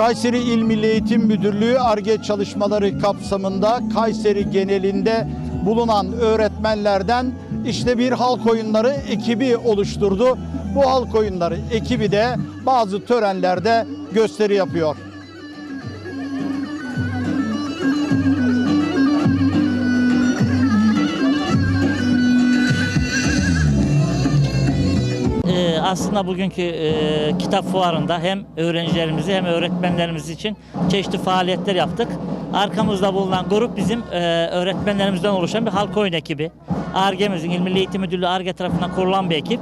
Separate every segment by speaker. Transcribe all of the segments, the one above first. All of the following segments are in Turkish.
Speaker 1: Kayseri İl Milli Eğitim Müdürlüğü ARGE çalışmaları kapsamında Kayseri genelinde bulunan öğretmenlerden işte bir halk oyunları ekibi oluşturdu. Bu halk oyunları ekibi de bazı törenlerde gösteri yapıyor.
Speaker 2: Aslında bugünkü e, kitap fuarında hem öğrencilerimizi hem öğretmenlerimiz için çeşitli faaliyetler yaptık. Arkamızda bulunan grup bizim e, öğretmenlerimizden oluşan bir halk oyun ekibi. ARGE'mizin, İl Milli Eğitim Müdürlüğü ARGE tarafından kurulan bir ekip.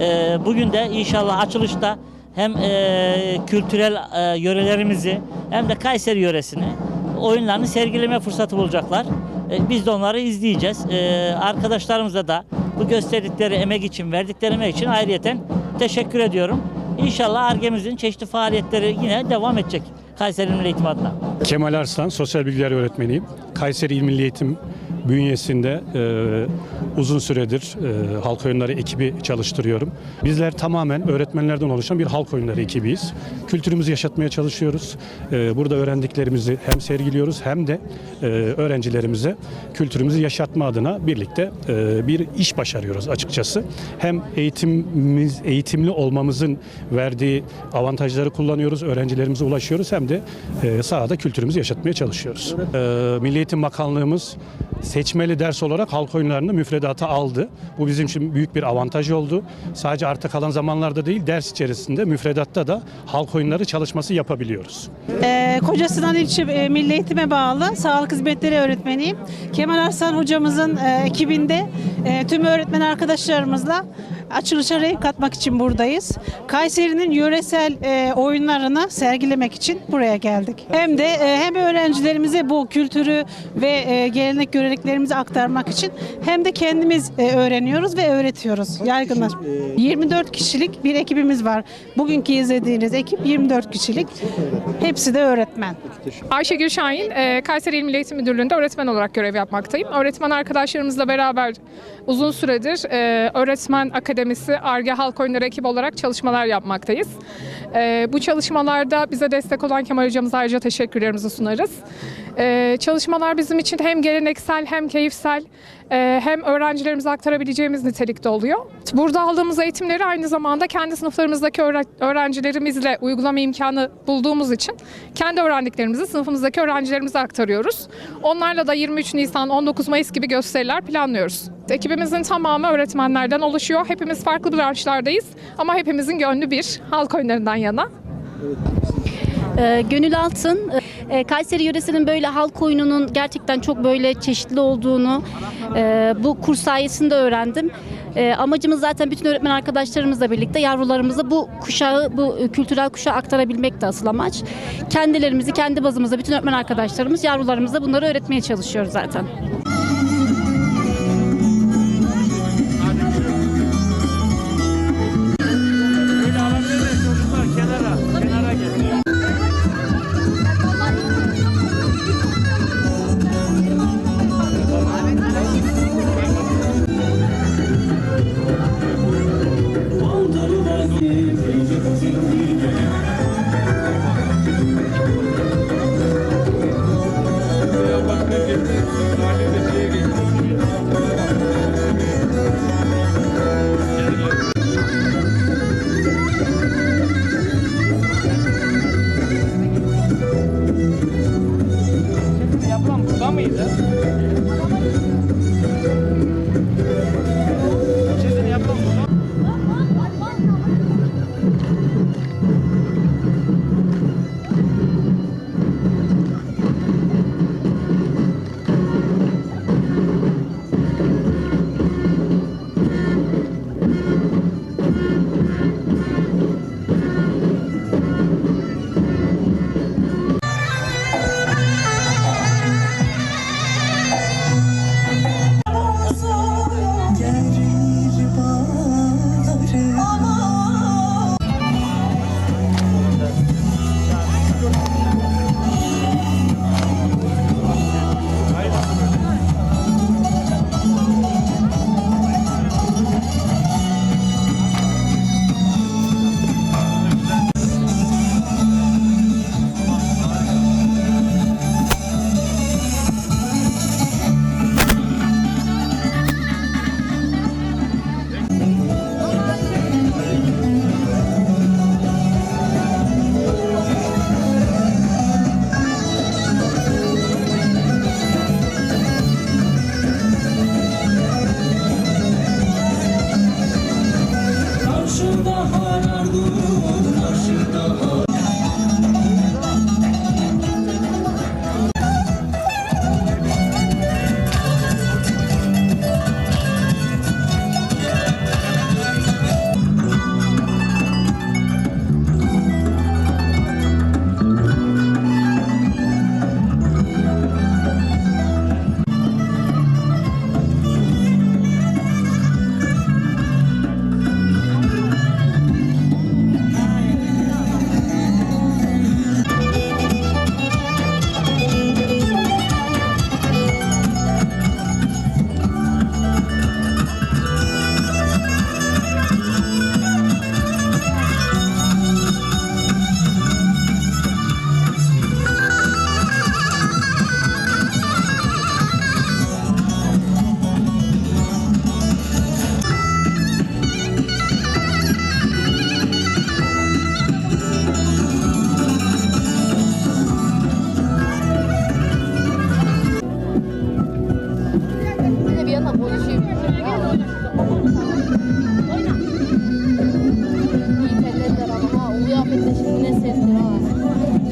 Speaker 2: E, bugün de inşallah açılışta hem e, kültürel e, yörelerimizi hem de Kayseri yöresini oyunlarını sergileme fırsatı bulacaklar. E, Biz de onları izleyeceğiz. E, Arkadaşlarımıza da bu gösterdikleri emek için, verdikleri emek için ayrıyeten teşekkür ediyorum. İnşallah ARGE'mizin çeşitli faaliyetleri yine devam edecek Kayseri Milli Eğitim adına.
Speaker 3: Kemal Arslan, sosyal bilgiler öğretmeniyim. Kayseri İl Milli Eğitim bünyesinde e, uzun süredir e, halk oyunları ekibi çalıştırıyorum. Bizler tamamen öğretmenlerden oluşan bir halk oyunları ekibiyiz. Kültürümüzü yaşatmaya çalışıyoruz. E, burada öğrendiklerimizi hem sergiliyoruz hem de e, öğrencilerimize kültürümüzü yaşatma adına birlikte e, bir iş başarıyoruz açıkçası. Hem eğitimimiz, eğitimli olmamızın verdiği avantajları kullanıyoruz, öğrencilerimize ulaşıyoruz hem de e, sahada kültürümüzü yaşatmaya çalışıyoruz. E, Milli Eğitim Bakanlığımız seçmeli ders olarak halk oyunlarını müfredata aldı. Bu bizim için büyük bir avantaj oldu. Sadece arta kalan zamanlarda değil, ders içerisinde müfredatta da halk oyunları çalışması yapabiliyoruz.
Speaker 4: Ee, Kocasinan İlçe e, Milli Eğitim'e bağlı sağlık hizmetleri öğretmeniyim. Kemal Arslan hocamızın e, ekibinde e, tüm öğretmen arkadaşlarımızla açılışa renk katmak için buradayız. Kayseri'nin yöresel e, oyunlarını sergilemek için buraya geldik. Hem de e, hem öğrencilerimize bu kültürü ve e, gelenek göreneklerimizi aktarmak için hem de kendimiz e, öğreniyoruz ve öğretiyoruz. Yaygınlar. 24 kişilik bir ekibimiz var. Bugünkü izlediğiniz ekip 24 kişilik. Hepsi de öğretmen.
Speaker 5: Ayşegül Şahin, e, Kayseri İl Milli Eğitim Müdürlüğü'nde öğretmen olarak görev yapmaktayım. Öğretmen arkadaşlarımızla beraber uzun süredir e, Öğretmen Akademisi ARGE Halk Oyunları ekibi olarak çalışmalar yapmaktayız. E, bu çalışmalarda bize destek olan Kemal Hocamıza ayrıca teşekkürlerimizi sunarız. E, çalışmalar bizim için hem geleneksel hem keyifsel e, hem öğrencilerimize aktarabileceğimiz nitelikte oluyor. Burada aldığımız eğitimleri aynı zamanda kendi sınıflarımızdaki öğre- öğrencilerimizle uygulama imkanı bulduğumuz için kendi öğrendiklerimizi sınıfımızdaki öğrencilerimize aktarıyoruz. Onlarla da 23 Nisan, 19 Mayıs gibi gösteriler planlıyoruz. Ekibimizin tamamı öğretmenlerden oluşuyor. Hepimiz farklı branşlardayız ama hepimizin gönlü bir halk oyunlarından yana.
Speaker 6: Ee, Gönül Altın, e, Kayseri yöresinin böyle halk oyununun gerçekten çok böyle çeşitli olduğunu e, bu kurs sayesinde öğrendim. E, amacımız zaten bütün öğretmen arkadaşlarımızla birlikte yavrularımıza bu kuşağı, bu kültürel kuşağı aktarabilmek de asıl amaç. Kendilerimizi, kendi bazımızda bütün öğretmen arkadaşlarımız yavrularımıza bunları öğretmeye çalışıyoruz zaten.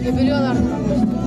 Speaker 7: Döbeliyorlardı.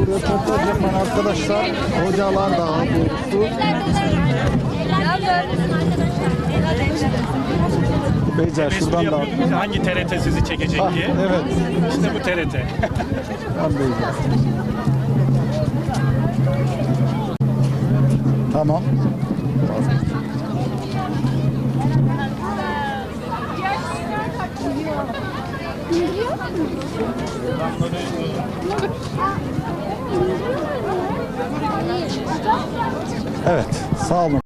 Speaker 1: Röportaj yapan arkadaşlar, hocalar daha doğrusu. Beyza şuradan da.
Speaker 3: Hangi TRT sizi çekecek
Speaker 1: Ah,
Speaker 3: diye.
Speaker 1: evet,
Speaker 3: İşte bu TRT.
Speaker 1: Beyza. Tamam. Evet, sağ olun.